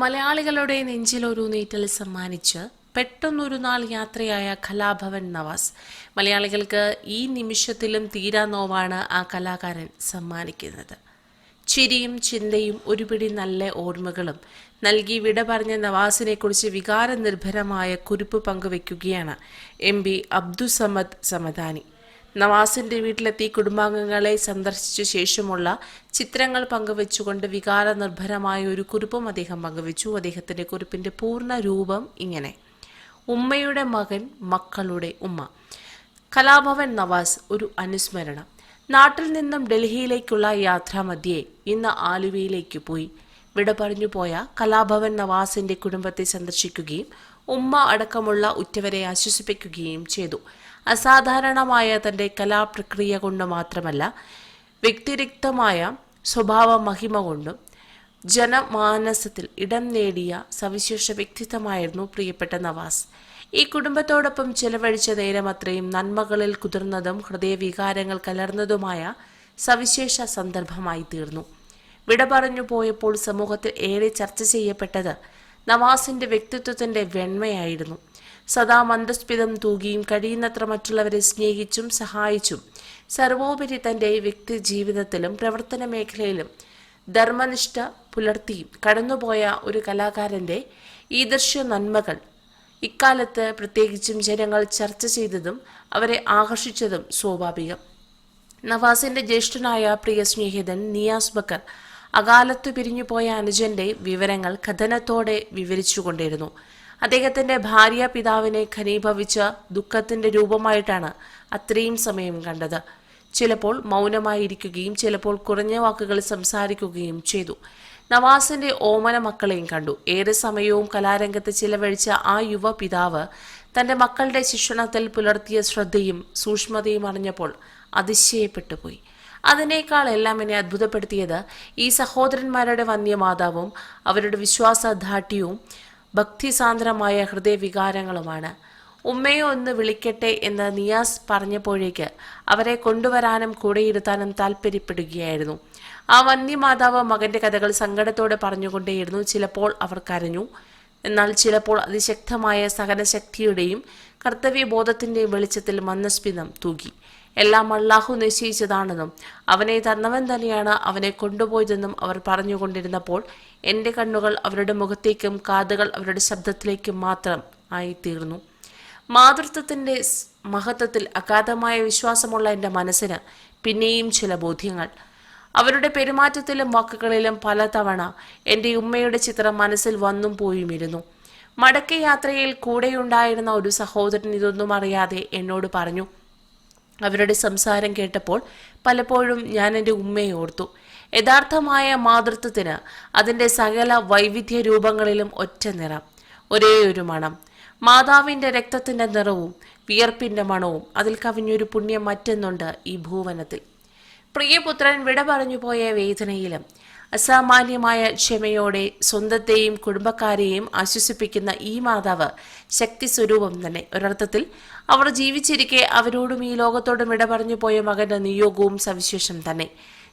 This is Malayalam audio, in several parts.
മലയാളികളുടെ നെഞ്ചിലൊരു നീറ്റൽ സമ്മാനിച്ച് പെട്ടെന്നൊരു നാൾ യാത്രയായ കലാഭവൻ നവാസ്. മലയാളികൾക്ക് ഈ നിമിഷത്തിലും തീരാ നോവാണ് ആ കലാകാരൻ സമ്മാനിക്കുന്നത്. ചിരിയും ചിന്തയും ഒരുപിടി നല്ല ഓർമ്മകളും നൽകി വിട പറഞ്ഞ നവാസിനെക്കുറിച്ച് വികാരനിർഭരമായ കുറിപ്പ് പങ്കുവയ്ക്കുകയാണ് എം പി അബ്ദുസമദ് സമദാനി. നവാസിന്റെ വീട്ടിലെത്തി കുടുംബാംഗങ്ങളെ സന്ദർശിച്ച ശേഷമുള്ള ചിത്രങ്ങൾ പങ്കുവെച്ചുകൊണ്ട് വികാരനിർഭരമായ ഒരു കുറിപ്പും അദ്ദേഹം പങ്കുവെച്ചു. അദ്ദേഹത്തിന്റെ കുറിപ്പിന്റെ പൂർണ രൂപം ഇങ്ങനെ. ഉമ്മയുടെ മകൻ മക്കളുടെ ഉമ്മ. കലാഭവൻ നവാസ് ഒരു അനുസ്മരണം. നാട്ടിൽ നിന്നും ഡൽഹിയിലേക്കുള്ള യാത്രാമധ്യേ ഇന്ന് ആലുവയിലേക്ക് പോയി. വിട പറഞ്ഞു പോയ കലാഭവൻ നവാസിന്റെ കുടുംബത്തെ സന്ദർശിക്കുകയും ഉമ്മ അടക്കമുള്ള ഉറ്റവരെ ആശ്വസിപ്പിക്കുകയും ചെയ്തു. അസാധാരണമായ തന്റെ കലാപ്രക്രിയ കൊണ്ട് മാത്രമല്ല വ്യക്തിരിക്തമായ സ്വഭാവ മഹിമ കൊണ്ടും ജനമാനസത്തിൽ ഇടം നേടിയ സവിശേഷ വ്യക്തിത്വമായിരുന്നു പ്രിയപ്പെട്ട നവാസ്. ഈ കുടുംബത്തോടൊപ്പം ചെലവഴിച്ച നേരം അത്രയും നന്മകളിൽ കുതിർന്നതും ഹൃദയവികാരങ്ങൾ കലർന്നതുമായ സവിശേഷ സന്ദർഭമായി തീർന്നു വിട പറഞ്ഞു പോയപ്പോൾ സമൂഹത്തിൽ ഏറെ ചർച്ച ചെയ്യപ്പെട്ടത് നവാസിന്റെ വ്യക്തിത്വത്തിന്റെ വെണ്മയായിരുന്നു. സദാ മന്ദസ്പിതം തൂകിയും കഴിയുന്നത്ര മറ്റുള്ളവരെ സ്നേഹിച്ചും സഹായിച്ചും സർവോപരി തന്റെ വ്യക്തി ജീവിതത്തിലും പ്രവർത്തന മേഖലയിലും ധർമ്മനിഷ്ഠ പുലർത്തിയും കടന്നുപോയ ഒരു കലാകാരന്റെ ഈദർശ നന്മകൾ ഇക്കാലത്ത് പ്രത്യേകിച്ചും ജനങ്ങൾ ചർച്ച ചെയ്തതും അവരെ ആകർഷിച്ചതും സ്വാഭാവികം. നവാസിന്റെ ജ്യേഷ്ഠനായ പ്രിയ സ്നേഹിതൻ നിയാസ് ബക്കർ അകാലത്തു പിരിഞ്ഞുപോയ അനുജന്റെ വിവരങ്ങൾ കഥനത്തോടെ വിവരിച്ചുകൊണ്ടിരുന്നു. അദ്ദേഹത്തിന്റെ ഭാര്യ പിതാവിനെ ഖനീഭവിച്ച ദുഃഖത്തിന്റെ രൂപമായിട്ടാണ് അത്രയും സമയം കണ്ടത്. ചിലപ്പോൾ മൗനമായിരിക്കുകയും ചിലപ്പോൾ കുറഞ്ഞ വാക്കുകൾ സംസാരിക്കുകയും ചെയ്തു. നവാസിന്റെ ഓമന മക്കളെയും കണ്ടു. ഏറെ സമയവും കലാരംഗത്ത് ചിലവഴിച്ച ആ യുവ പിതാവ് തന്റെ മക്കളുടെ ശിക്ഷണത്തിൽ പുലർത്തിയ ശ്രദ്ധയും സൂക്ഷ്മതയും അറിഞ്ഞപ്പോൾ അതിശയപ്പെട്ടു പോയി. അതിനേക്കാൾ എല്ലാം എന്നെ അത്ഭുതപ്പെടുത്തിയത് ഈ സഹോദരന്മാരുടെ വന്യമാതാവും അവരുടെ വിശ്വാസദാഠ്യവും ഭക്തിസാന്ദ്രമായ ഹൃദയവികാരങ്ങളുമാണ്. ഉമ്മയെ ഒന്ന് വിളിക്കട്ടെ എന്ന് നിയാസ് പറഞ്ഞപ്പോഴേക്ക് അവരെ കൊണ്ടുവരാനും കൂടെയിരുത്താനും താല്പര്യപ്പെടുകയായിരുന്നു ആ വന്യമാതാവ് മകന്റെ കഥകൾ സങ്കടത്തോടെ പറഞ്ഞുകൊണ്ടേയിരുന്നു. ചിലപ്പോൾ അവർ കരഞ്ഞു. എന്നാൽ ചിലപ്പോൾ അതിശക്തമായ സഹനശക്തിയുടെയും കർത്തവ്യബോധത്തിന്റെയും വെളിച്ചത്തിൽ മന്ദസ്മിതം തൂകി. എല്ലാം അള്ളാഹു നിശ്ചയിച്ചതാണെന്നും അവനെ തന്നവൻ തന്നെയാണ് അവനെ കൊണ്ടുപോയതെന്നും അവർ പറഞ്ഞുകൊണ്ടിരുന്നപ്പോൾ എന്റെ കണ്ണുകൾ അവരുടെ മുഖത്തേക്കും കാതുകൾ അവരുടെ ശബ്ദത്തിലേക്കും മാത്രം ആയിത്തീർന്നു. മാതൃത്വത്തിന്റെ സ് മഹത്വത്തിൽ അഗാധമായ വിശ്വാസമുള്ള എന്റെ മനസ്സിന് പിന്നെയും ചില ബോധ്യങ്ങൾ. അവരുടെ പെരുമാറ്റത്തിലും വാക്കുകളിലും പലതവണ എന്റെ ഉമ്മയുടെ ചിത്രം മനസ്സിൽ വന്നും പോയുമിരുന്നു മടക്കയാത്രയിൽ കൂടെയുണ്ടായിരുന്ന ഒരു സഹോദരൻ ഇതൊന്നും അറിയാതെ എന്നോട് പറഞ്ഞു അവരുടെ സംസാരം കേട്ടപ്പോൾ പലപ്പോഴും ഞാൻ എന്റെ ഉമ്മയെ ഓർത്തു. യഥാർത്ഥമായ മാതൃത്വത്തിന് അതിന്റെ സകല വൈവിധ്യ രൂപങ്ങളിലും ഒറ്റ നിറം ഒരേ ഒരു മണം. മാതാവിന്റെ രക്തത്തിന്റെ നിറവും വിയർപ്പിന്റെ മണവും അതിൽ കവിഞ്ഞൊരു പുണ്യം മറ്റൊന്നുണ്ട് ഈ ഭൂവനത്തിൽ. പ്രിയപുത്രൻ വിട പറഞ്ഞു പോയ വേദനയിലും അസാമാന്യമായ ക്ഷമയോടെ സ്വന്തത്തെയും കുടുംബക്കാരെയും ആശ്വസിപ്പിക്കുന്ന ഈ മാതാവ് ശക്തി സ്വരൂപം തന്നെ. ഒരർത്ഥത്തിൽ അവർ ജീവിച്ചിരിക്കെ അവരോടും ഈ ലോകത്തോടും ഇടപറഞ്ഞു പറഞ്ഞു പോയ മകന്റെ നിയോഗവും സവിശേഷം തന്നെ.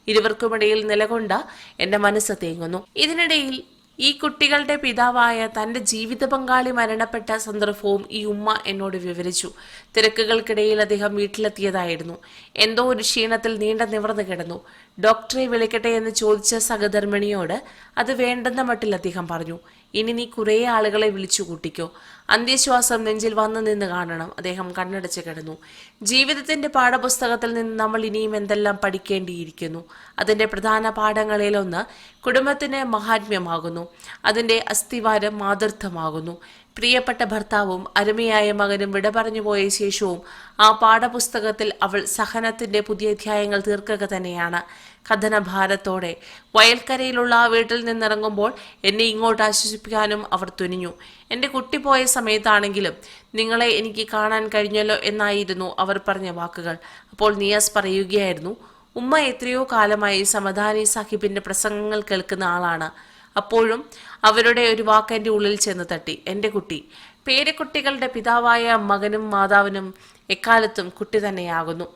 ഇരുവർക്കുമിടയിൽ നിലകൊണ്ട എന്റെ മനസ്സ് തേങ്ങുന്നു. ഇതിനിടയിൽ ഈ കുട്ടികളുടെ പിതാവായ തന്റെ ജീവിത പങ്കാളി മരണപ്പെട്ട സന്ദർഭവും ഈ ഉമ്മ എന്നോട് വിവരിച്ചു. തിരക്കുകൾക്കിടയിൽ അദ്ദേഹം വീട്ടിലെത്തിയതായിരുന്നു. എന്തോ ഒരു ക്ഷീണത്തിൽ നീണ്ട നിവർന്നു കിടന്നു. ഡോക്ടറെ വിളിക്കട്ടെ എന്ന് ചോദിച്ച സഹധർമ്മിണിയോട് അത് വേണ്ടെന്ന മട്ടിൽ അദ്ദേഹം പറഞ്ഞു ഇനി നീ കുറേ ആളുകളെ വിളിച്ചു കൂട്ടിക്കോ. അന്ത്യശ്വാസം നെഞ്ചിൽ വന്നു നിന്ന് കാണണം. അദ്ദേഹം കണ്ണടച്ച് കിടന്നു. ജീവിതത്തിന്റെ പാഠപുസ്തകത്തിൽ നിന്ന് നമ്മൾ ഇനിയും എന്തെല്ലാം പഠിക്കേണ്ടിയിരിക്കുന്നു? അതിന്റെ പ്രധാന പാഠങ്ങളിലൊന്ന് കുടുംബത്തിന് മഹാത്മ്യമാകുന്നു. അതിന്റെ അസ്ഥിവാരം മാതൃത്വമാകുന്നു. പ്രിയപ്പെട്ട ഭർത്താവും അരുമയായ മകനും വിട പറഞ്ഞു പോയ ശേഷവും ആ പാഠപുസ്തകത്തിൽ അവൾ സഹനത്തിന്റെ പുതിയ അധ്യായങ്ങൾ തീർക്കുക തന്നെയാണ്. കഥനഭാരത്തോടെ വയൽക്കരയിലുള്ള ആ വീട്ടിൽ നിന്നിറങ്ങുമ്പോൾ എന്നെ ഇങ്ങോട്ട് ആശ്വസിപ്പിക്കാനും അവർ തുനിഞ്ഞു. എന്റെ കുട്ടി പോയ സമയത്താണെങ്കിലും നിങ്ങളെ എനിക്ക് കാണാൻ കഴിഞ്ഞല്ലോ എന്നായിരുന്നു അവർ പറഞ്ഞ വാക്കുകൾ. അപ്പോൾ നിയാസ് പറയുകയായിരുന്നു ഉമ്മ എത്രയോ കാലമായി സമദാനി സാഹിബിന്റെ പ്രസംഗങ്ങൾ കേൾക്കുന്ന ആളാണ്. അപ്പോഴും അവരുടെ ഒരു വാക്ക് എന്റെ ഉള്ളിൽ ചെന്ന് തട്ടി. എന്റെ കുട്ടി പേരക്കുട്ടികളുടെ പിതാവായ മകനും മാതാവിനും എക്കാലത്തും കുട്ടി തന്നെയാകുന്നു.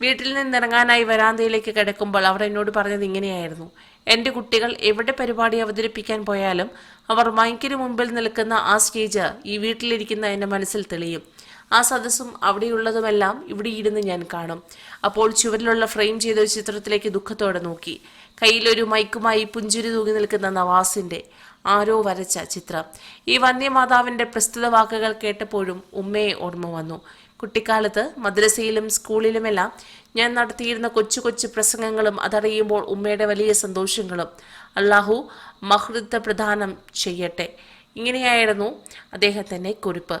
വീട്ടിൽ നിന്നിറങ്ങാനായി വരാന്തയിലേക്ക് കിടക്കുമ്പോൾ അവർ എന്നോട് പറഞ്ഞത് ഇങ്ങനെയായിരുന്നു. എന്റെ കുട്ടികൾ എവിടെ പരിപാടി അവതരിപ്പിക്കാൻ പോയാലും അവർ മൈക്കിന് മുമ്പിൽ നിൽക്കുന്ന ആ സ്റ്റേജ് ഈ വീട്ടിലിരിക്കുന്ന എന്റെ മനസ്സിൽ തെളിയും. ആ സദസ്സും അവിടെയുള്ളതുമെല്ലാം ഇവിടെ ഇരുന്ന് ഞാൻ കാണും. അപ്പോൾ ചുവരിലുള്ള ഫ്രെയിം ചെയ്ത ഒരു ചിത്രത്തിലേക്ക് ദുഃഖത്തോടെ നോക്കി. കയ്യിലൊരു മൈക്കുമായി പുഞ്ചിരി തൂങ്ങി നിൽക്കുന്ന നവാസിന്റെ ആരോ വരച്ച ചിത്രം. ഈ വന്യമാതാവിന്റെ പ്രസ്തുത വാക്കുകൾ കേട്ടപ്പോഴും ഉമ്മയെ ഓർമ്മ വന്നു. കുട്ടിക്കാലത്ത് മദ്രസയിലും സ്കൂളിലുമെല്ലാം ഞാൻ നടത്തിയിരുന്ന കൊച്ചു കൊച്ചു പ്രസംഗങ്ങളും അതറിയുമ്പോൾ ഉമ്മയുടെ വലിയ സന്തോഷങ്ങളും അള്ളാഹു മഹൃത്ത പ്രദാനം ചെയ്യട്ടെ. ഇങ്ങനെയായിരുന്നു അദ്ദേഹത്തിന്റെ കുറിപ്പ്.